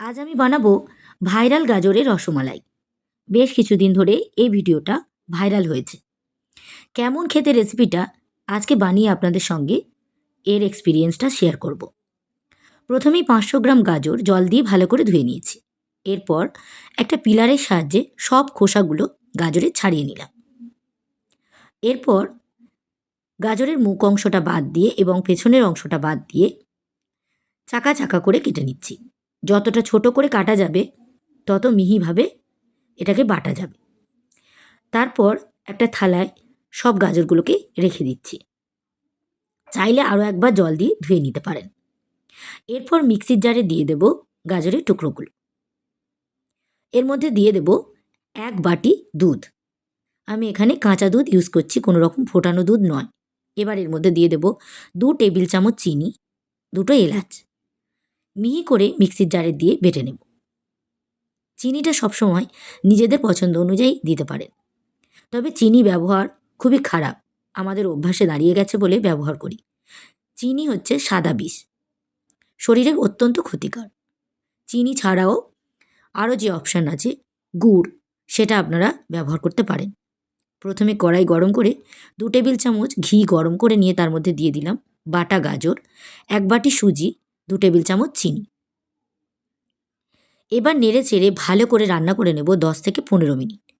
আজ আমি বানাবো ভাইরাল গাজরের রসমালাই। বেশ কিছুদিন ধরে এই ভিডিওটা ভাইরাল হয়েছে। কেমন খেতে রেসিপিটা আজকে বানিয়ে আপনাদের সঙ্গে এর এক্সপিরিয়েন্সটা শেয়ার করব। প্রথমেই পাঁচশো গ্রাম গাজর জল দিয়ে ভালো করে ধুয়ে নিয়েছি। এরপর একটা পিলারের সাহায্যে সব খোসাগুলো গাজরে ছাড়িয়ে নিলাম। এরপর গাজরের মুখ অংশটা বাদ দিয়ে এবং পেছনের অংশটা বাদ দিয়ে চাকা চাকা করে কেটে নিচ্ছি। যতটা ছোট করে কাটা যাবে, তত মিহিভাবে এটাকে বাটা যাবে। তারপর একটা থালায় সব গাজরগুলোকে রেখে দিচ্ছি। চাইলে আরও একবার জল দিয়ে ধুয়ে নিতে পারেন। এরপর মিক্সির জারে দিয়ে দেব গাজরের টুকরোগুলো। এর মধ্যে দিয়ে দেব এক বাটি দুধ। আমি এখানে কাঁচা দুধ ইউজ করছি, কোনো রকম ফোটানো দুধ নয়। এবার এর মধ্যে দিয়ে দেব দু টেবিল চামচ চিনি, দুটো এলাচ। মিহি করে মিক্সির জারে দিয়ে বেটে নেব। চিনিটা সবসময় নিজেদের পছন্দ অনুযায়ী দিতে পারেন। তবে চিনি ব্যবহার খুবই খারাপ। আমাদের অভ্যাসে দাঁড়িয়ে গেছে বলে ব্যবহার করি। চিনি হচ্ছে সাদা বিষ। শরীরে অত্যন্ত ক্ষতিকর। চিনি ছাড়াও আরও যে অপশান আছে, গুড়, সেটা আপনারা ব্যবহার করতে পারেন। প্রথমে কড়াই গরম করে দু টেবিল চামচ ঘি গরম করে নিয়ে তার মধ্যে দিয়ে দিলাম বাটা গাজর, এক বাটি সুজি দু টেবিল চামচ চিনি। এবার নেড়ে চেড়ে ভালো করে রান্না করে নেব দশ থেকে পনেরো মিনিট।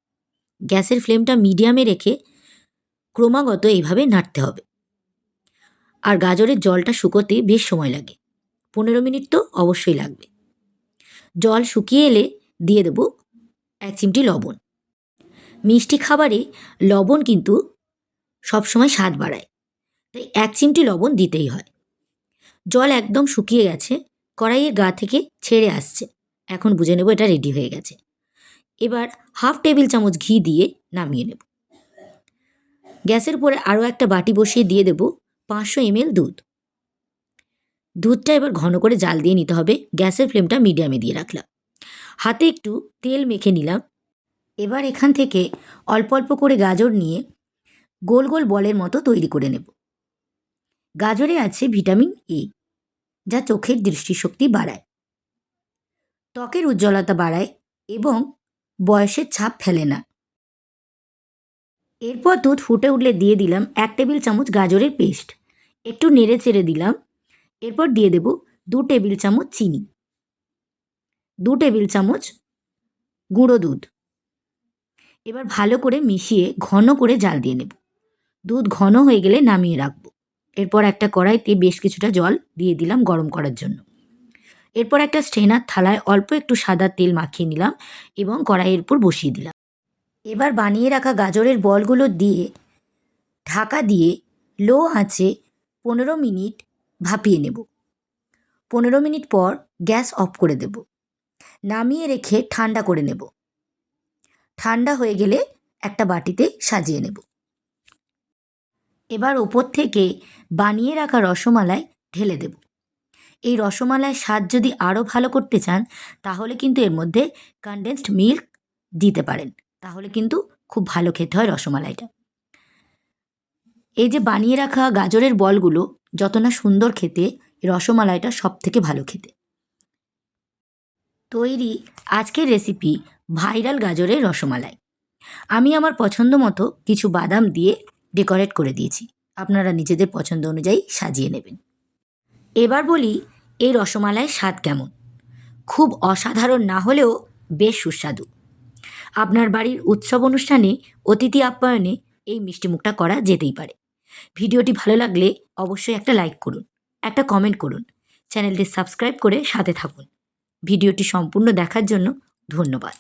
গ্যাসের ফ্লেমটা মিডিয়ামে রেখে ক্রমাগত এইভাবে নাড়তে হবে। আর গাজরের জলটা শুকোতে বেশ সময় লাগে। পনেরো মিনিট তো অবশ্যই লাগবে। জল শুকিয়ে এলে দিয়ে দেবো এক চিমটি লবণ। মিষ্টি খাবারে লবণ কিন্তু সবসময় স্বাদ বাড়ায়। তাই এক চিমটি লবণ দিতেই হয়। জল একদম শুকিয়ে গেছে, কড়াইয়ের গা থেকে ছেড়ে আসছে। এখন বুঝে নেব এটা রেডি হয়ে গেছে। এবার হাফ টেবিল চামচ ঘি দিয়ে নামিয়ে নেব। গ্যাসের উপরে আরও একটা বাটি বসিয়ে দিয়ে দেব পাঁচশো এমএল দুধ। দুধটা এবার ঘন করে জাল দিয়ে নিতে হবে, গ্যাসের ফ্লেমটা মিডিয়ামে দিয়ে রাখলাম। হাতে একটু তেল মেখে নিলাম। এবার এখান থেকে অল্প অল্প করে গাজর নিয়ে গোল গোল বলের মতো তৈরি করে নেব। গাজরে আছে ভিটামিন এ যা চোখের দৃষ্টিশক্তি বাড়ায়। ত্বকের উজ্জ্বলতা বাড়ায় এবং বয়সের ছাপ ফেলে না। এরপর দুধ ফুটে উঠলে দিয়ে দিলাম এক টেবিল চামচ গাজরের পেস্ট। একটু নেড়ে চেড়ে দিলাম। এরপর দিয়ে দেব দু টেবিল চামচ চিনি। দু টেবিল চামচ গুঁড়ো দুধ। এবার ভালো করে মিশিয়ে ঘন করে জাল দিয়ে নেব। দুধ ঘন হয়ে গেলে নামিয়ে রাখব। এরপর একটা কড়াইতে বেশ কিছুটা জল দিয়ে দিলাম গরম করার জন্য। এরপর একটা স্ট্রেনার থালায় অল্প একটু সাদা তেল মাখিয়ে নিলাম এবং কড়াইয়ের উপর বসিয়ে দিলাম। এবার বানিয়ে রাখা গাজরের বলগুলো দিয়ে, ঢাকা দিয়ে লো আঁচে পনেরো মিনিট ভাপিয়ে নেব। পনেরো মিনিট পর গ্যাস অফ করে দেব। নামিয়ে রেখে ঠান্ডা করে নেব। ঠান্ডা হয়ে গেলে একটা বাটিতে সাজিয়ে নেব। এবার ওপর থেকে বানিয়ে রাখা রসমালাই ঢেলে দেব। এই রসমালাইয়ের স্বাদ যদি আরও ভালো করতে চান, তাহলে কিন্তু এর মধ্যে কনডেন্সড মিল্ক দিতে পারেন। তাহলে কিন্তু খুব ভালো খেতে হয় রসমালাইটা। এই যে বানিয়ে রাখা গাজরের বলগুলো, যত না সুন্দর খেতে, রসমালাইটা সব থেকে ভালো খেতে। তৈরি আজকের রেসিপি ভাইরাল গাজরের রসমালাই। আমি আমার পছন্দ মতো কিছু বাদাম দিয়ে ডেকোরেট করে দিয়েছি। আপনারা নিজেদের পছন্দ অনুযায়ী সাজিয়ে নেবেন। এবার বলি, এই রসমালাইয়ের স্বাদ কেমন? খুব অসাধারণ না হলেও বেশ সুস্বাদু। আপনার বাড়ির উৎসব অনুষ্ঠানে, অতিথি আপ্যায়নে এই মিষ্টিমুখটা করা যেতেই পারে। ভিডিওটি ভালো লাগলে অবশ্যই একটা লাইক করুন, একটা কমেন্ট করুন, চ্যানেলটি সাবস্ক্রাইব করে সাথে থাকুন। ভিডিওটি সম্পূর্ণ দেখার জন্য ধন্যবাদ।